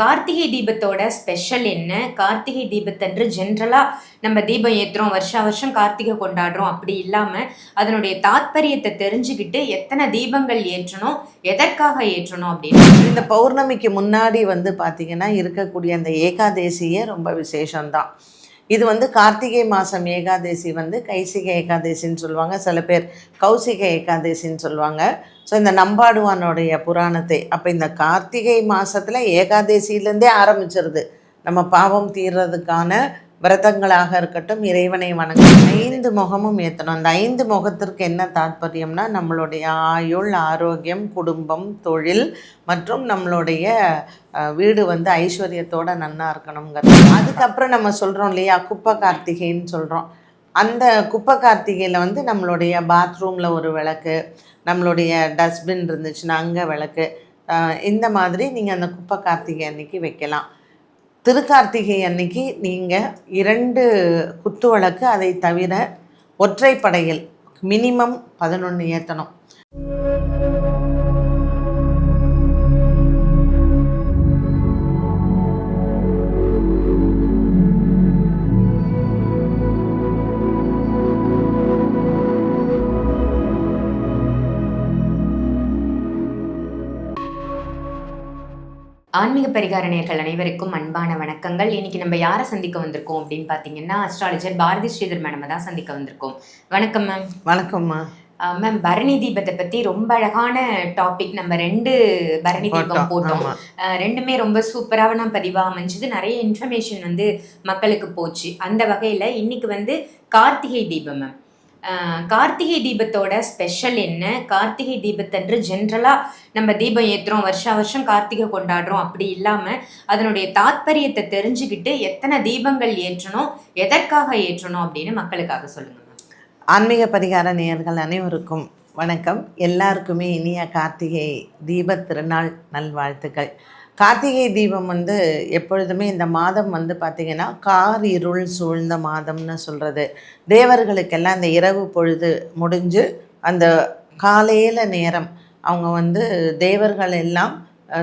Karthigai தீபத்தோட special என்ன? கார்த்திகை தீபத்தன்று ஜென்ரலாக நம்ம தீபம் ஏற்றுறோம் வருஷா வருஷம் கார்த்திகை கொண்டாடுறோம். அப்படி இல்லாமல் அதனுடைய தாத்பரியத்தை தெரிஞ்சுக்கிட்டு எத்தனை தீபங்கள் ஏற்றணும்? எதற்காக ஏற்றணும் அப்படின்னு? இந்த பௌர்ணமிக்கு முன்னாடி வந்து பார்த்திங்கன்னா இருக்கக்கூடிய அந்த ஏகாதேசியே ரொம்ப விசேஷம்தான். இது வந்து கார்த்திகை மாதம் ஏகாதசி வந்து கைசிக ஏகாதசின்னு சொல்லுவாங்க. சில பேர் கௌசிக ஏகாதசின்னு சொல்லுவாங்க. ஸோ இந்த நம்பாடுவானுடைய புராணத்தை அப்போ இந்த கார்த்திகை மாதத்தில் ஏகாதசியிலேருந்தே ஆரம்பிச்சிருது. நம்ம பாவம் தீர்றதுக்கான விரதங்களாக இருக்கட்டும் இறைவனை வணங்க ஐந்து முகமும் ஏற்றணும். அந்த ஐந்து முகத்திற்கு என்ன தாற்பயம்னா நம்மளுடைய ஆயுள் ஆரோக்கியம் குடும்பம் தொழில் மற்றும் நம்மளுடைய வீடு வந்து ஐஸ்வர்யத்தோட நன்னா இருக்கணுங்கிறது. அதுக்கப்புறம் நம்ம சொல்கிறோம் இல்லையா குப்பை கார்த்திகைன்னு சொல்கிறோம் அந்த குப்பை கார்த்திகையில் வந்து நம்மளுடைய பாத்ரூமில் ஒரு விளக்கு நம்மளுடைய டஸ்ட்பின் இருந்துச்சுன்னா அங்கே விளக்கு இந்த மாதிரி நீங்கள் அந்த குப்பை கார்த்திகை அன்னைக்கு வைக்கலாம். திருக்கார்த்திகை அன்னைக்கு நீங்கள் இரண்டு குத்து வழக்கு அதை தவிர ஒற்றைப்படையில் மினிமம் பதினொன்று ஏற்றணும் ஆன்மீக பரிகார நேர்கள் அனைவருக்கும் அன்பான வணக்கங்கள். இன்னைக்கு நம்ம யாரை சந்திக்க வந்திருக்கோம் அப்படின்னு பார்த்தீங்கன்னா அஸ்ட்ராலஜர் பாரதி ஸ்ரீதர் மேடம் தான் சந்திக்க வந்திருக்கோம். வணக்கம் மேம் வணக்கம்மா மேம் பரணி தீபத்தை பத்தி ரொம்ப அழகான டாபிக் நம்ம ரெண்டு பரணி தீபம் போட்டோம். ரெண்டுமே ரொம்ப சூப்பரான பதிவா அமைஞ்சது. நிறைய இன்ஃபர்மேஷன் வந்து மக்களுக்கு போச்சு. அந்த வகையில இன்னைக்கு வந்து கார்த்திகை தீபம் மேம் கார்த்திகை தீபத்தோட ஸ்பெஷல் என்ன? கார்த்திகை தீபத்தன்று ஜென்ரலாக நம்ம தீபம் ஏற்றுறோம் வருஷா வருஷம் கார்த்திகை கொண்டாடுறோம். அப்படி இல்லாமல் அதனுடைய தாத்பரியத்தை தெரிஞ்சுக்கிட்டு எத்தனை தீபங்கள் ஏற்றணும் எதற்காக ஏற்றணும் அப்படின்னு மக்களுக்காக சொல்லுங்கள் ஆன்மீக பரிகார நேயர்கள் அனைவருக்கும் வணக்கம். எல்லாருக்குமே இனிய கார்த்திகை தீபத் திருநாள் நல்வாழ்த்துக்கள். கார்த்திகை தீபம் வந்து எப்பொழுதுமே இந்த மாதம் வந்து பார்த்திங்கன்னா கார் இருள் சூழ்ந்த மாதம்னு சொல்கிறது தேவர்களுக்கெல்லாம் இந்த இரவு பொழுது முடிஞ்சு அந்த காலையில் நேரம் அவங்க வந்து தேவர்கள் எல்லாம்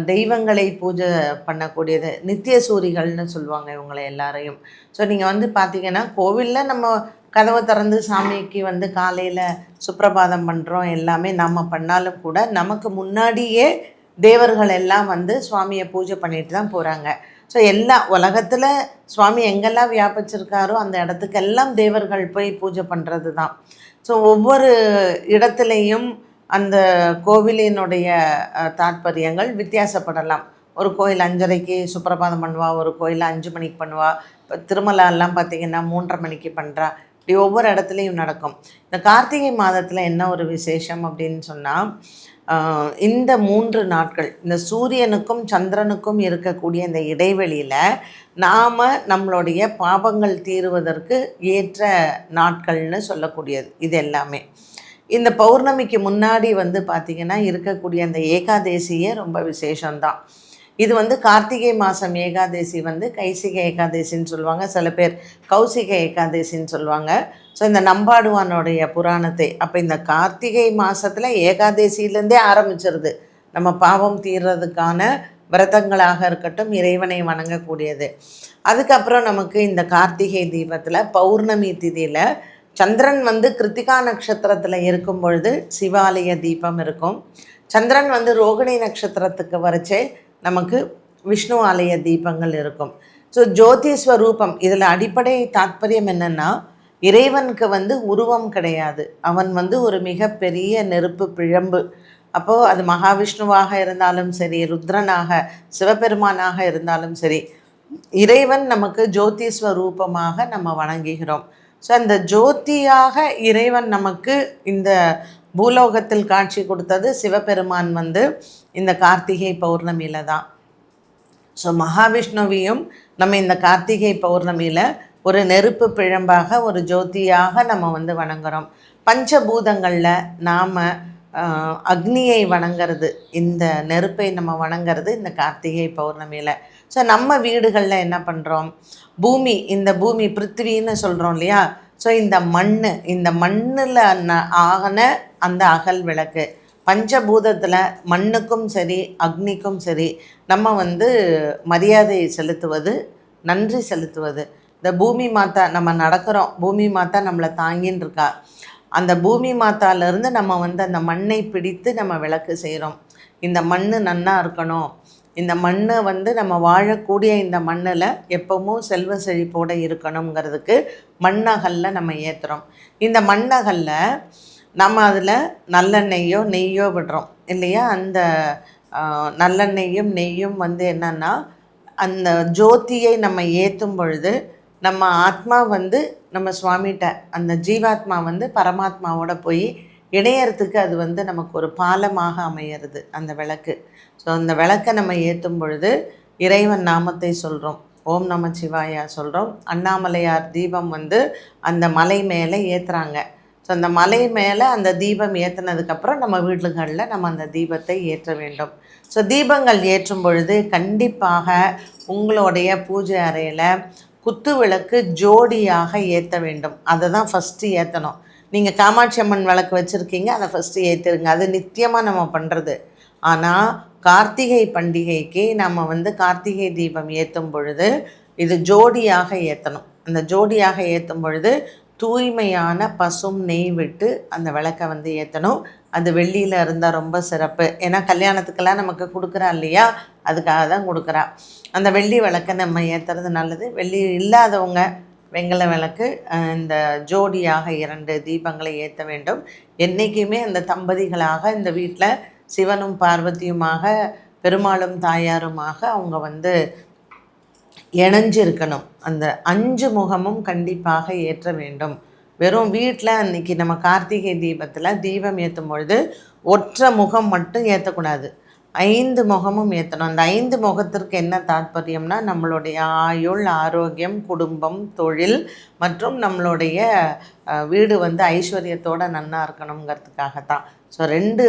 தெய்வங்களை பூஜை பண்ணக்கூடியது நித்திய சூரிகள்னு சொல்லுவாங்க இவங்களை எல்லாரையும். ஸோ நீங்கள் வந்து பார்த்தீங்கன்னா கோவிலில் நம்ம கதவை திறந்து சாமிக்கு வந்து காலையில் சுப்பிரபாதம் பண்ணுறோம் எல்லாமே நம்ம பண்ணாலும் கூட நமக்கு முன்னாடியே தேவர்கள் எல்லாம் வந்து சுவாமியை பூஜை பண்ணிட்டு தான் போகிறாங்க ஸோ எல்லா உலகத்தில் சுவாமி எங்கெல்லாம் வியாபிச்சிருக்காரோ அந்த இடத்துக்கெல்லாம் தேவர்கள் போய் பூஜை பண்ணுறது தான். ஸோ ஒவ்வொரு இடத்துலையும் அந்த கோவிலினுடைய தாற்பயங்கள் வித்தியாசப்படலாம். ஒரு கோயில் அஞ்சரைக்கு சுப்பிரபாதம் பண்ணுவா ஒரு கோயில் அஞ்சு மணிக்கு பண்ணுவா இப்போ திருமலாலாம் பார்த்திங்கன்னா மூன்றரை மணிக்கு பண்ணுறா இப்படி ஒவ்வொரு இடத்துலையும் நடக்கும். இந்த கார்த்திகை மாதத்தில் என்ன ஒரு விசேஷம் அப்படின்னு சொன்னால் இந்த மூன்று நாட்கள் இந்த சூரியனுக்கும் சந்திரனுக்கும் இருக்கக்கூடிய இந்த இடைவெளியில் நாம் நம்மளுடைய பாவங்கள் தீருவதற்கு ஏற்ற நாட்கள்னு சொல்லக்கூடியது இது எல்லாமே. இந்த பௌர்ணமிக்கு முன்னாடி வந்து பார்த்திங்கன்னா இருக்கக்கூடிய அந்த ஏகாதேசியே ரொம்ப விசேஷம்தான். இது வந்து கார்த்திகை மாதம் ஏகாதசி வந்து கைசிக ஏகாதசின்னு சொல்லுவாங்க. சில பேர் கௌசிக ஏகாதசின்னு சொல்லுவாங்க. ஸோ இந்த நம்பாடுவானுடைய புராணத்தை அப்போ இந்த கார்த்திகை மாதத்தில் ஏகாதசியிலேருந்தே ஆரம்பிச்சிருது. நம்ம பாவம் தீர்றதுக்கான விரதங்களாக இருக்கட்டும் இறைவனை வணங்கக்கூடியது. அதுக்கப்புறம் நமக்கு இந்த கார்த்திகை தீபத்தில் பௌர்ணமி திதியில் சந்திரன் வந்து கிருத்திகா நட்சத்திரத்தில் இருக்கும் பொழுது சிவாலய தீபம் இருக்கும். சந்திரன் வந்து ரோகிணி நட்சத்திரத்துக்கு வரைச்சே நமக்கு விஷ்ணு ஆலய தீபங்கள் இருக்கும். ஸோ ஜோதிஸ்வரூபம் இதில் அடிப்படை தாத்பரியம் என்னென்னா இறைவனுக்கு வந்து உருவம் கிடையாது. அவன் வந்து ஒரு மிகப்பெரிய நெருப்பு பிழம்பு. அப்போது அது மகாவிஷ்ணுவாக இருந்தாலும் சரி ருத்ரனாக சிவபெருமானாக இருந்தாலும் சரி இறைவன் நமக்கு ஜோதி ஸ்வரூபமாக நம்ம வணங்குகிறோம். ஸோ அந்த ஜோதியாக இறைவன் நமக்கு இந்த பூலோகத்தில் காட்சி கொடுத்தது சிவபெருமான் வந்து இந்த கார்த்திகை பௌர்ணமியில் தான். ஸோ மகாவிஷ்ணுவையும் நம்ம இந்த கார்த்திகை பௌர்ணமியில் ஒரு நெருப்பு பிழம்பாக ஒரு ஜோதியாக நம்ம வந்து வணங்குறோம். பஞ்சபூதங்களில் நாம் அக்னியை வணங்குறது இந்த நெருப்பை நம்ம வணங்குறது இந்த கார்த்திகை பௌர்ணமியில். ஸோ நம்ம வீடுகளில் என்ன பண்ணுறோம் பூமி இந்த பூமி பிருத்திவின்னு சொல்கிறோம் இல்லையா? ஸோ இந்த மண் இந்த மண்ணில் ஆகின அந்த அகல் விளக்கு. பஞ்சபூதத்தில் மண்ணுக்கும் சரி அக்னிக்கும் சரி நம்ம வந்து மரியாதை செலுத்துவது நன்றி செலுத்துவது. இந்த பூமி மாதா நம்ம நடக்கிறோம். பூமி மாதா நம்மளை தாங்கின்னு இருக்கா அந்த பூமி மாதாலேருந்து நம்ம வந்து அந்த மண்ணை பிடித்து நம்ம விளக்கு செய்கிறோம் இந்த மண் நன்னா இருக்கணும். இந்த மண்ணை வந்து நம்ம வாழக்கூடிய இந்த மண்ணில் எப்பவும் செல்வ செழிப்போடு இருக்கணுங்கிறதுக்கு மண்ணகல்ல நம்ம ஏற்றுறோம் இந்த மண்ணகல்ல நம்ம அதில் நல்லெண்ணெய்யோ நெய்யோ விடுறோம். இல்லையா? அந்த ஆஹ், நல்லெண்ணெய்யும் நெய்யும் வந்து என்னன்னா அந்த ஜோதியை நம்ம ஏற்றும் பொழுது நம்ம ஆத்மா வந்து நம்ம சுவாமிகிட்ட அந்த ஜீவாத்மா வந்து பரமாத்மாவோட போய் இணையறதுக்கு அது வந்து நமக்கு ஒரு பாலமாக அமையிறது அந்த விளக்கு. ஸோ அந்த விளக்கை நம்ம ஏற்றும் பொழுது இறைவன் நாமத்தை சொல்கிறோம் ஓம் நம சிவாயா சொல்கிறோம் அண்ணாமலையார் தீபம் வந்து அந்த மலை மேலே ஏற்றுறாங்க ஸோ அந்த மலை மேலே அந்த தீபம் ஏற்றுனதுக்கப்புறம் நம்ம வீடுகளில் நம்ம அந்த தீபத்தை ஏற்ற வேண்டும். ஸோ தீபங்கள் ஏற்றும் பொழுது கண்டிப்பாக உங்களுடைய பூஜை அறையில் குத்து விளக்கு ஜோடியாக ஏற்ற வேண்டும். அதை தான் ஃபஸ்ட்டு ஏற்றணும் நீங்கள் காமாட்சி அம்மன் விளக்கு வச்சுருக்கீங்க அதை ஃபஸ்ட்டு ஏற்றிருங்க அது நித்தியமாக நம்ம பண்ணுறது ஆனால் கார்த்திகை பண்டிகைக்கு நம்ம வந்து கார்த்திகை தீபம் ஏற்றும் பொழுது இது ஜோடியாக ஏற்றணும் அந்த ஜோடியாக ஏற்றும் பொழுது தூய்மையான பசும் நெய் விட்டு அந்த விளக்கை வந்து ஏற்றணும் அது வெள்ளியில் இருந்தால் ரொம்ப சிறப்பு. ஏன்னா கல்யாணத்துக்கெல்லாம் நமக்கு கொடுக்குறா இல்லையா? அதுக்காக தான் கொடுக்குறா. அந்த வெள்ளி விளக்கை நம்ம ஏற்றுறது நல்லது. வெள்ளி இல்லாதவங்க வெங்கல விளக்கு இந்த ஜோடியாக இரண்டு தீபங்களை ஏற்ற வேண்டும். என்றைக்குமே அந்த தம்பதிகளாக இந்த வீட்டில் சிவனும் பார்வதியுமாக பெருமாளும் தாயாருமாக அவங்க வந்து இணைஞ்சிருக்கணும். அந்த அஞ்சு முகமும் கண்டிப்பாக ஏற்ற வேண்டும். வெறும் வீட்டில் அன்னைக்கு நம்ம கார்த்திகை தீபத்தில் தீபம் ஏற்றும் பொழுது ஒற்றை முகம் மட்டும் ஏற்றக்கூடாது ஐந்து முகமும் ஏற்றணும் அந்த ஐந்து முகத்திற்கு என்ன தாற்பயம்னா நம்மளுடைய ஆயுள் ஆரோக்கியம் குடும்பம் தொழில் மற்றும் நம்மளுடைய வீடு வந்து ஐஸ்வர்யத்தோடு நன்னா இருக்கணுங்கிறதுக்காகத்தான் ஸோ ரெண்டு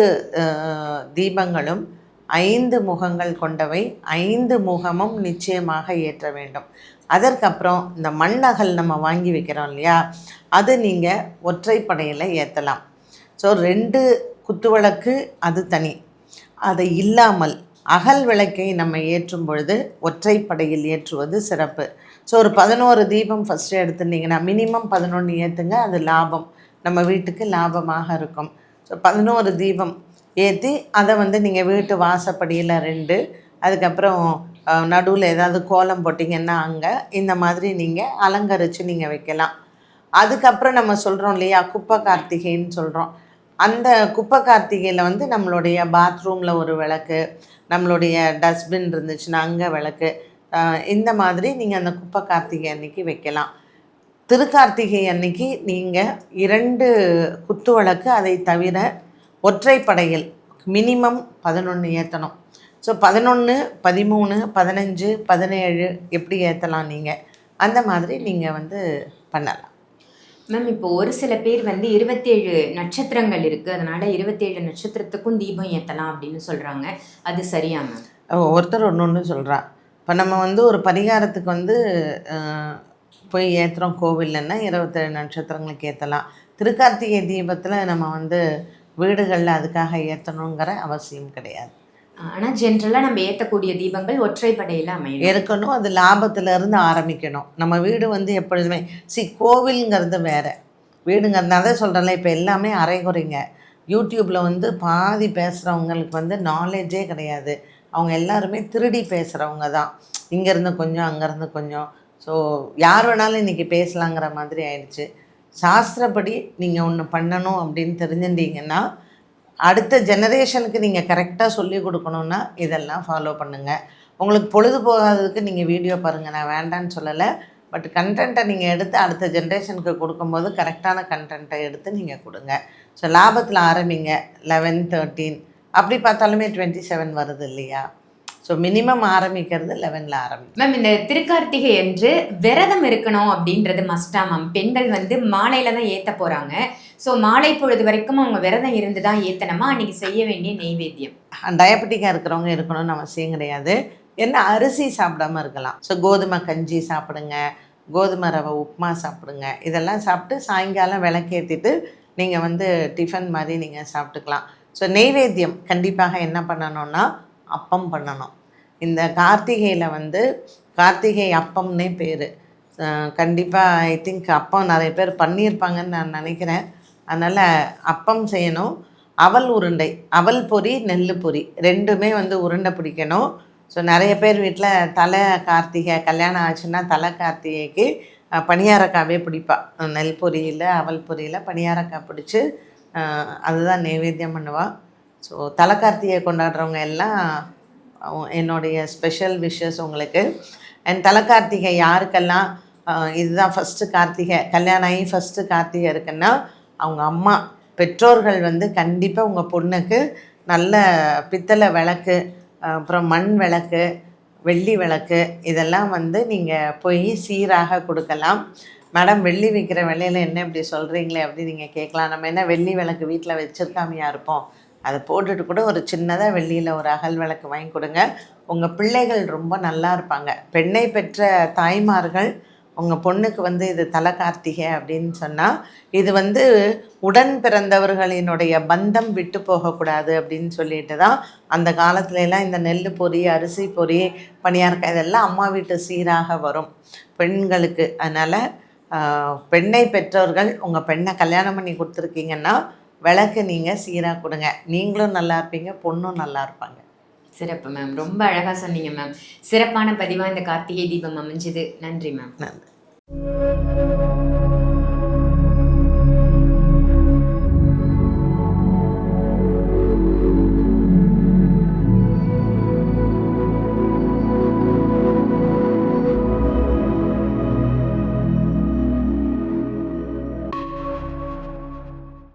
தீபங்களும் ஐந்து முகங்கள் கொண்டவை ஐந்து முகமும் நிச்சயமாக ஏற்ற வேண்டும். அதற்கப்புறம் இந்த மண்ணகல் நம்ம வாங்கி வைக்கிறோம் இல்லையா? அது நீங்கள் ஒற்றைப்படையில் ஏற்றலாம் ஸோ ரெண்டு குத்துவிளக்கு அது தனி. அதை இல்லாமல் அகல் விளக்கை நம்ம ஏற்றும் பொழுது ஒற்றைப்படையில் ஏற்றுவது சிறப்பு. ஸோ ஒரு பதினோரு தீபம் ஃபஸ்ட்டு எடுத்துட்டிங்கன்னா மினிமம் பதினொன்று ஏற்றுங்க அது லாபம். நம்ம வீட்டுக்கு லாபமாக இருக்கும். ஸோ பதினோரு தீபம் ஏற்றி அதை வந்து நீங்கள் வீட்டு வாசப்படியில் ரெண்டு அதுக்கப்புறம் நடுவில் ஏதாவது கோலம் போட்டிங்கன்னா அங்கே இந்த மாதிரி நீங்கள் அலங்கரித்து நீங்கள் வைக்கலாம். அதுக்கப்புறம் நம்ம சொல்கிறோம் இல்லையா குப்பை கார்த்திகைன்னு சொல்கிறோம் அந்த குப்பை கார்த்திகையில் வந்து நம்மளுடைய பாத்ரூமில் ஒரு விளக்கு நம்மளுடைய டஸ்ட்பின் இருந்துச்சுன்னா அங்கே விளக்கு இந்த மாதிரி நீங்கள் அந்த குப்பை கார்த்திகை அன்னைக்கு வைக்கலாம். திருக்கார்த்திகை அன்னைக்கு நீங்கள் இரண்டு குத்து விளக்கு அதை தவிர ஒற்றைப்படையில் மினிமம் பதினொன்று ஏற்றணும் ஸோ பதினொன்று பதிமூணு பதினஞ்சு பதினேழு எப்படி ஏற்றலாம் நீங்கள் அந்த மாதிரி நீங்கள் வந்து பண்ணலாம். மேம் இப்போ ஒரு சில பேர் வந்து இருபத்தேழு நட்சத்திரங்கள் இருக்கு. அதனால இருபத்தேழு நட்சத்திரத்துக்கும் தீபம் ஏத்தலாம் அப்படின்னு சொல்றாங்க. அது சரியா மேம் ஒருத்தர் ஒன்று ஒன்று சொல்கிறா இப்போ நம்ம வந்து ஒரு பரிகாரத்துக்கு வந்து போய் ஏற்றுறோம் கோவில்லன்னா இருபத்தேழு நட்சத்திரங்களுக்கு ஏற்றலாம் திருக்கார்த்திகை தீபத்தில் நம்ம வந்து வீடுகளில் அதுக்காக ஏற்றணுங்கிற அவசியம் கிடையாது. ஆனால் ஜென்ரலாக நம்ம ஏற்றக்கூடிய தீபங்கள் ஒற்றைப்படையில் அமையும் இருக்கணும் அது லாபத்தில் இருந்து ஆரம்பிக்கணும். நம்ம வீடு வந்து எப்பொழுதுமே சி கோவில்ங்கிறது வேறு. வீடுங்கிறதுனால தான் சொல்கிறேன்ல இப்போ எல்லாமே அரைகுறைங்க. யூடியூப்பில் வந்து பாதி பேசுகிறவங்களுக்கு வந்து நாலேஜே கிடையாது. அவங்க எல்லாருமே திருடி பேசுகிறவங்க தான். இங்கேருந்து கொஞ்சம் அங்கேருந்து கொஞ்சம். ஸோ யார் வேணாலும் இன்றைக்கி பேசலாங்கிற மாதிரி ஆயிடுச்சு. சாஸ்திரப்படி நீங்கள் ஒன்று பண்ணணும் அப்படின்னு தெரிஞ்சுட்டீங்கன்னா அடுத்த ஜெனரேஷனுக்கு நீங்கள் கரெக்டாக சொல்லி கொடுக்கணுன்னா இதெல்லாம் ஃபாலோ பண்ணுங்கள் உங்களுக்கு பொழுது போகாததுக்கு நீங்கள் வீடியோ பாருங்கள் நான் வேண்டான்னு சொல்லலை. பட் கண்டென்ட்டை நீங்கள் எடுத்து அடுத்த ஜென்ரேஷனுக்கு கொடுக்கும்போது கரெக்டான கண்டென்ட்டை எடுத்து நீங்கள் கொடுங்க. ஸோ லாபத்தில் ஆரம்பிங்க. லெவன் தேர்ட்டீன் அப்படி பார்த்தாலுமே டுவெண்ட்டி செவன் வருது இல்லையா? ஸோ மினிமம் ஆரம்பிக்கிறது லெவனில் ஆரம்பிக்கும். மேம் இந்த திருக்கார்த்திகை அன்று விரதம் இருக்கணும் அப்படின்றது மஸ்டா மேம் பெண்கள் வந்து மாலையில தான் ஏத்த போறாங்க. ஸோ மாலை பொழுது வரைக்கும் அவங்க விரதம் இருந்து தான் ஏத்தணுமா? அன்னைக்கு செய்ய வேண்டிய நெய்வேத்தியம் டயபெட்டிக்காக இருக்கிறவங்க இருக்கணும்னு அவசியம் கிடையாது. என்ன அரிசி சாப்பிடாம இருக்கலாம். ஸோ கோதுமை கஞ்சி சாப்பிடுங்க. கோதுமை ரவை உப்புமா சாப்பிடுங்க. இதெல்லாம் சாப்பிட்டு சாயங்காலம் விளக்கேற்றிட்டு நீங்கள் வந்து டிஃபன் மாதிரி நீங்கள் சாப்பிட்டுக்கலாம். ஸோ நெய்வேத்தியம் கண்டிப்பாக என்ன பண்ணணும்னா அப்பம் பண்ணணும். இந்த கார்த்திகையில் வந்து கார்த்திகை அப்பம்னே பேர். கண்டிப்பாக ஐ திங்க் அப்பம் நிறைய பேர் பண்ணியிருப்பாங்கன்னு நான் நினைக்கிறேன். அதனால் அப்பம் செய்யணும். அவல் உருண்டை அவல் பொரி நெல் பொரி ரெண்டுமே வந்து உருண்டை பிடிக்கணும். ஸோ நிறைய பேர் வீட்டில் தலை கார்த்திகை கல்யாணம் ஆச்சுன்னா தலை கார்த்திகைக்கு பணியாரக்காவே பிடிப்பா. நெல் பொரியில் அவல் பொரியில் பணியாரக்காய் பிடிச்சி அதுதான் நைவேத்தியம் பண்ணுவாள் ஸோ தலை கார்த்திகை கொண்டாடுறவங்க எல்லாம் என்னுடைய ஸ்பெஷல் விஷஸ் உங்களுக்கு. அண்ட் தலைக்கார்த்திகை யாருக்கெல்லாம் இதுதான் ஃபஸ்ட்டு கார்த்திகை கல்யாணம் ஆகி ஃபஸ்ட்டு கார்த்திகை இருக்குன்னா அவங்க அம்மா பெற்றோர்கள் வந்து கண்டிப்பாக உங்கள் பொண்ணுக்கு நல்ல பித்தளை விளக்கு அப்புறம் மண் விளக்கு வெள்ளி விளக்கு இதெல்லாம் வந்து நீங்கள் போய் சீராக கொடுக்கலாம். மேடம் வெள்ளி விற்கிற விலையில என்ன இப்படி சொல்கிறீங்களே அப்படி நீங்கள் கேட்கலாம். நம்ம என்ன வெள்ளி விளக்கு வீட்டில் வச்சுருக்காமையாக இருப்போம். அதை போட்டுட்டு கூட ஒரு சின்னதாக வெள்ளியில் ஒரு அகல் விளக்கு வாங்கி கொடுங்க. உங்கள் பிள்ளைகள் ரொம்ப நல்லா இருப்பாங்க. பெண்ணை பெற்ற தாய்மார்கள் உங்கள் பொண்ணுக்கு வந்து இது தலை கார்த்திகை அப்படின்னு சொன்னால் இது வந்து உடன் பிறந்தவர்களினுடைய பந்தம் விட்டு போகக்கூடாது அப்படின்னு சொல்லிட்டு தான் அந்த காலத்துலலாம் இந்த நெல் பொரி அரிசி பொரி பணியாரக்காய் இதெல்லாம் அம்மா வீட்டு சீராக வரும். பெண்களுக்கு. அதனால் பெண்ணை பெற்றோர்கள் உங்கள் பெண்ணை கல்யாணம் பண்ணி கொடுத்துருக்கீங்கன்னா விளக்கு நீங்கள் சீராக கொடுங்க. நீங்களும் நல்லா இருப்பீங்க பொண்ணும் நல்லா இருப்பாங்க. சிறப்பு மேம் ரொம்ப அழகா சொன்னீங்க மேம் சிறப்பான பதிவா இந்த கார்த்திகை தீபம் அமைஞ்சது. நன்றி மேம் நன்றி.